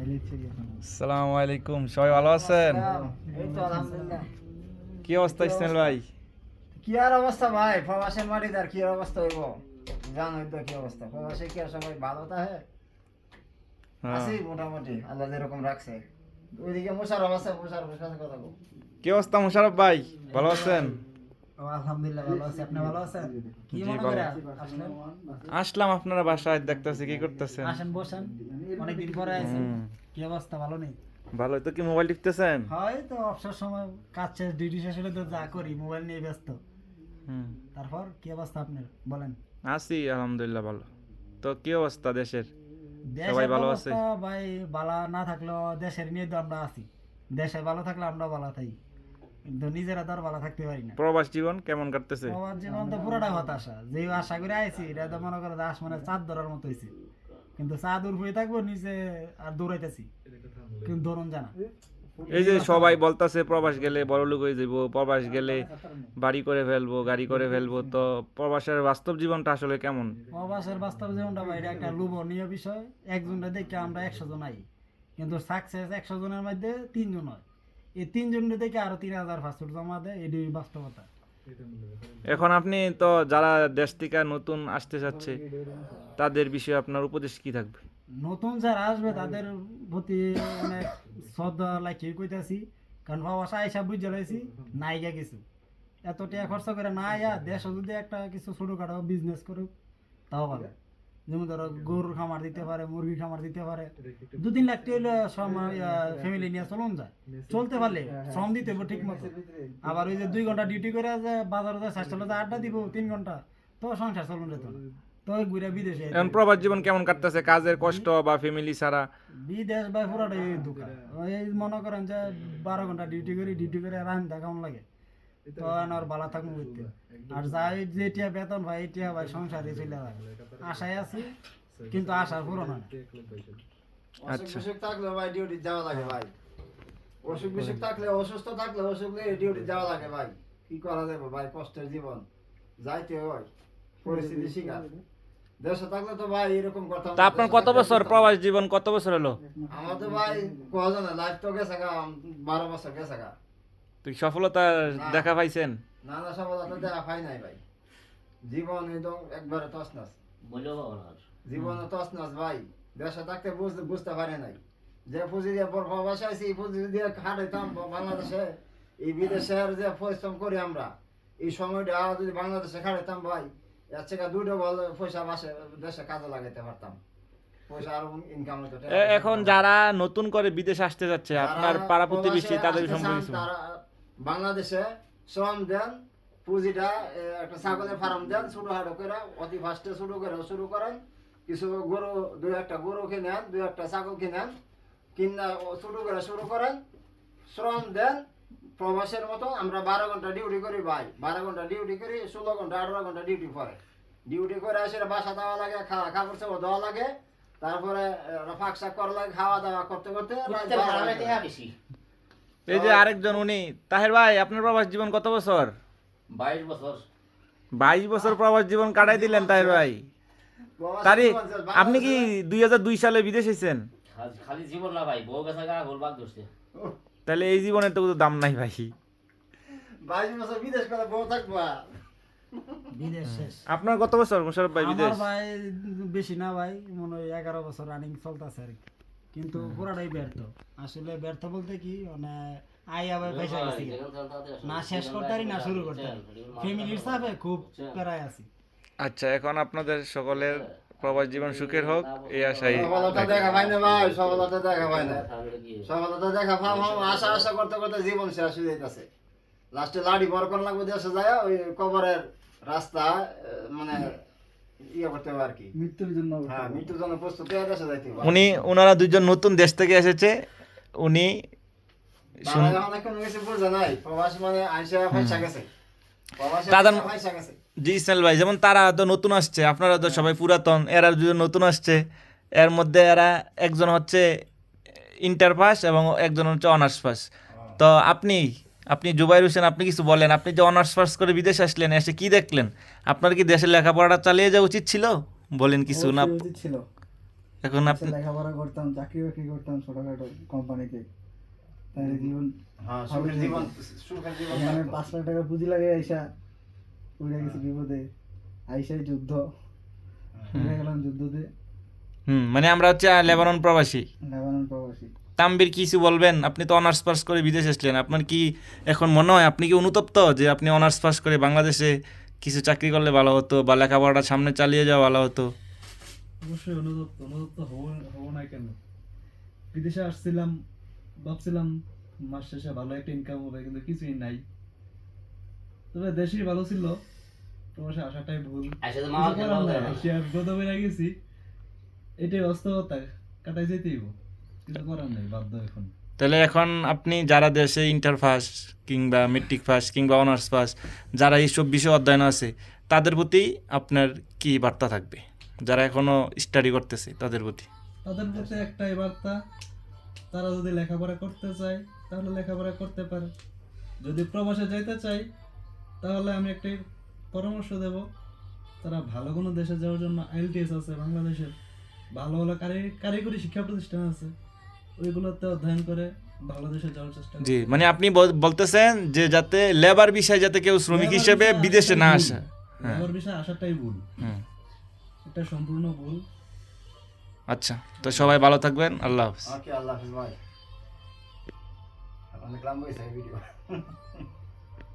আসসালামু আলাইকুম সবাই ভালো আছেন? কি অবস্থা ইসমাইল ভাই? কি আর অবস্থা ভাই? প্রবাসের মাটিতে আর কি অবস্থা হইব? জানোই তো কি অবস্থা। প্রবাসে কি আর সবাই ভালো থাকে? হ্যাঁ। আছি মোটামুটি আল্লাহ যেরকম রাখছে। ওইদিকে মোশারফ আছে মোশারফের সাথে কথা কি অবস্থা মুশারফ ভাই? ভালো আছেন? আলহামদুলিল্লাহ ভালো আছি। আপনি ভালো আছেন? কি মনে করে আসলেন? আসলাম আপনারা বাসায় দেখতেছি কি করতেছেন। আসেন বসেন। অনেকদিন পরে আইছেন হুম, কি অবস্থা ভালো নেই? ভালো তো কি মোবাইল টিপতেছেন? হয় তো অবসর সময় কাজ শেষ ডিউটি শেষ হলে তো যা করি মোবাইল নিয়ে ব্যস্ত। হুম, তারপর কি অবস্থা আপনার? বলেন। আছি আলহামদুলিল্লাহ ভালো। তো কি অবস্থা দেশের? সবাই ভালো আছে? ভাই বালা না থাকলেও দেশের নিয়ে তো আমরা আছি। দেশে ভালো থাকলে আমরা ভালো থাকি। কিন্তু নিজেরা তো আর ভালো থাকতে পারি না। প্রবাস জীবন কেমন কাটতেছে? আমার জীবন তো হতাশা। যে আশা করে আইছি এটা তো মনে করো মানে চাঁদ ধরার মতো হয়েছে কিন্তু চাঁদ হয়ে থাকব নিচে আর দৌড়াইতেছি। কিন্তু ধরুন জানা। এই যে সবাই বলতাছে প্রবাস গেলে বড় লোক হয়ে যাব প্রবাস গেলে বাড়ি করে ফেলব গাড়ি করে ফেলব তো প্রবাসের বাস্তব জীবনটা আসলে কেমন? প্রবাসের বাস্তব জীবনটা ভাই এটা একটা লোভনীয় বিষয়। একজনটা দেখে আমরা একশো জন আই। কিন্তু সাকসেস একশো জনের মধ্যে তিনজন হয়। এই তিনজনের দেখে আরও তিন হাজার পাসপোর্ট জমা দেয় এটাই বাস্তবতা। এখন আপনি তো যারা দেশ থেকে নতুন আসতে চাচ্ছে তাদের বিষয়ে আপনার উপদেশ কি থাকবে? নতুন যারা আসবে তাদের প্রতি অনেক শ্রদ্ধা লাইকে কইতাছি কারণ বাবা আইসা বুঝে লাইছি নাইগা কিছু। এত টাকা খরচ করে না আয়া দেশ যদি একটা কিছু ছোটখাটো বিজনেস করুক তাও ভালো। যেমন ধরো গরুর খামার দিতে পারে মুরগির খামার দিতে পারে দু তিন লাখ টাকা ফ্যামিলি নিয়ে চলুন যায়। চলতে পারলে শ্রম দিতে হবে ঠিক মতো। আবার ওই যে দুই ঘণ্টা ডিউটি করে যে বাজারে যায় স্বাস্থ্য আড্ডা দিব তিন ঘণ্টা। তো সংসার চলুন যেত তো। ঘুরে বিদেশে এখন প্রবাস জীবন কেমন কাটতেছে? কাজের কষ্ট বা ফ্যামিলি ছাড়া? বিদেশ ভাই পুরোটাই দোকান। এই মনে করেন যে বারো ঘণ্টা ডিউটি করি ডিউটি করে রান্না কেমন লাগে? আর বালা থাকুন করতে আর যাই যেটিয়া বেতন ভাই এটিয়া ভাই সংসারে চলে যায় আশায় আছি কিন্তু হয় না। আচ্ছা। অসুখ থাকলে ভাই ডিউটি যাওয়া লাগে ভাই। অসুখ বিসুখ থাকলে অসুস্থ থাকলে অসুখ নিয়ে ডিউটি যাওয়া লাগে ভাই। কি করা যাবে ভাই কষ্টের জীবন। যাইতে হয় পরিস্থিতি শিকার। দেশে থাকলে তো ভাই এরকম কথা তা আপনার কত বছর প্রবাস জীবন? কত বছর হলো? আমার তো ভাই কজন লাইফ তো গেছে গা বারো বছর গেছে গা। তুই সফলতা দেখা পাইছেন? নানা সফলতা দেখা পাই নাই ভাই। জীবন তো একবারে তসনাস জীবনে তসনাস ভাই। দেশে থাকতে বুঝতে বুঝতে পারে নাই। যে পুঁজি দিয়ে বড় প্রবাসে আছি এই পুঁজি দিয়ে খাটাইতাম বাংলাদেশে এই বিদেশের যে পরিশ্রম করি আমরা এই সময়টা যদি বাংলাদেশে খাটাইতাম ভাই এর থেকে দুটো ভালো পয়সা মাসে দেশে কাজে লাগাইতে পারতাম। পয়সা আরও ইনকাম এখন যারা নতুন করে বিদেশে আসতে যাচ্ছে আপনার পাড়া প্রতিবেশী তাদের সম্পর্কে বাংলাদেশে শ্রম দেন পুঁজিটা একটা ছাগলের ফার্ম দেন ছোট হাটো করে অতি ফার্স্টে শুরু করে শুরু করেন। কিছু গরু দুই একটা গরু কিনেন দুই একটা ছাগল কিনেন কিনা শুরু করে শুরু করেন। শ্রম দেন প্রবাসের মতো আমরা বারো ঘণ্টা ডিউটি করি ভাই। বারো ঘণ্টা ডিউটি করি ষোলো ঘণ্টা আঠারো ঘণ্টা ডিউটি পরে। ডিউটি করে এসে বাসা দেওয়া লাগে খাওয়া কাপড় চাপড় দেওয়া লাগে। তারপরে ফাঁক শাক করা লাগে খাওয়া দাওয়া করতে করতে। এই যে আরেকজন উনি। তাহের ভাই আপনার প্রবাস জীবন কত বছর? বাইশ বছর। বাইশ বছর প্রবাস জীবন কাটাই দিলেন তাহের ভাই। তারি আপনি কি দুই হাজার দুই সালে বিদেশ এসেছেন খালি- খালি জীবন না ভাই বউ গেছে গা গোলবাগ ধরছে। তাহলে এই জীবনের তো দাম নাই ভাই। বাইশ বছর বিদেশ করে বউ থাকব আর। বিদেশ শেষ। আপনার কত বছর মুশারফ ভাই বিদেশ? ভাই বেশি না ভাই মনে হয় এগারো বছর রানিং চলতেছে আর কি। কিন্তু পুরাটাই ব্যর্থ। আসলে ব্যর্থ বলতে কি মানে আই আবার পয়সা গেছি না শেষ করতে পারি না শুরু করতে পারি ফ্যামিলির চাপে খুব প্যারায় আছি। আচ্ছা এখন আপনাদের সকলের প্রবাস জীবন সুখের হোক এই আশাই সফলতা দেখা পাই না ভাই সফলতা দেখা পাই না সফলতা দেখা পাও হাম আশা আশা করতে করতে জীবন শেষ হয়ে যাইতেছে। লাস্টে লাড়ি বড় করা লাগবে দেশে যায় ওই কবরের রাস্তা মানে উনি ওনারা দুইজন নতুন দেশ থেকে এসেছে। উনি মানে জি ইসমাইল ভাই যেমন তারা তো নতুন আসছে আপনারা তো সবাই পুরাতন এরা দুজন নতুন আসছে। এর মধ্যে এরা একজন হচ্ছে ইন্টার পাস এবং একজন হচ্ছে অনার্স পাস তো আপনি আপনি জুবাইর হোসেন আপনি কিছু বলেন। আপনি যে অনার্স পাস করে বিদেশে আসলেন এসে কি দেখলেন? আপনার কি দেশের লেখাপড়াটা চালিয়ে যাওয়া উচিত ছিল? বলেন কিছু না। ছিল। এখন আপনি লেখাপড়া করতাম চাকরি বাকরি করতাম ছোটখাটো কোম্পানিতে তাহলে জীবন হ্যাঁ সুখের জীবন সুখের জীবন থাকতো। পাঁচ লাখ টাকা পুঁজি লাগে আইসা উড়ে গেছি বিপদে। আইসাই যুদ্ধ। উড়ে গেলাম যুদ্ধতে। হুম মানে আমরা হচ্ছে লেবানন প্রবাসী। লেবানন প্রবাসী। তাম্বির কিছু বলবেন? আপনি তো অনার্স পাস করে বিদেশ এসলেন আপনার কি এখন মনে হয় আপনি কি অনুতপ্ত যে আপনি অনার্স পাস করে বাংলাদেশে কিছু চাকরি করলে ভালো হতো বা লেখাপড়াটা সামনে চালিয়ে যাওয়া ভালো হতো? অবশ্যই অনুতপ্ত। অনুতপ্ত হব হব না কেন? বিদেশে আসছিলাম ভাবছিলাম মাস শেষে ভালো একটা ইনকাম হবে কিন্তু কিছুই নাই। তবে দেশেই ভালো ছিল। প্রবাসে আসাটাই ভুল। আর গেছি। এটাই বাস্তবতা। কাটাই যেতেই তাহলে এখন আপনি যারা দেশে ইন্টার পাস কিংবা মেট্রিক পাস কিংবা অনার্স পাস যারা এইসব বিষয়ে অধ্যয়ন আছে তাদের প্রতি আপনার কি বার্তা থাকবে? যারা এখনও স্টাডি করতেছে তাদের প্রতি। তাদের প্রতি একটাই বার্তা তারা যদি লেখাপড়া করতে চায় তাহলে লেখাপড়া করতে পারে। যদি প্রবাসে যাইতে চায় তাহলে আমি একটাই পরামর্শ দেব তারা ভালো কোনো দেশে যাওয়ার জন্য আইএলটিএস আছে বাংলাদেশের ভালো ভালো কারি- কারিগরি শিক্ষা প্রতিষ্ঠান আছে। ওইগুলোতে অধ্যয়ন করে ভালো যাওয়ার চেষ্টা জি মানে আপনি বলতেছেন যে যাতে লেবার বিষয়ে যাতে কেউ শ্রমিক হিসেবে বিদেশে না আসে। লেবার বিষয়ে আসাটাই ভুল। এটা সম্পূর্ণ ভুল। আচ্ছা তো সবাই ভালো থাকবেন আল্লাহ হাফেজ। ওকে আল্লাহ হাফেজ ভাই। অনেক লম্বা ভিডিও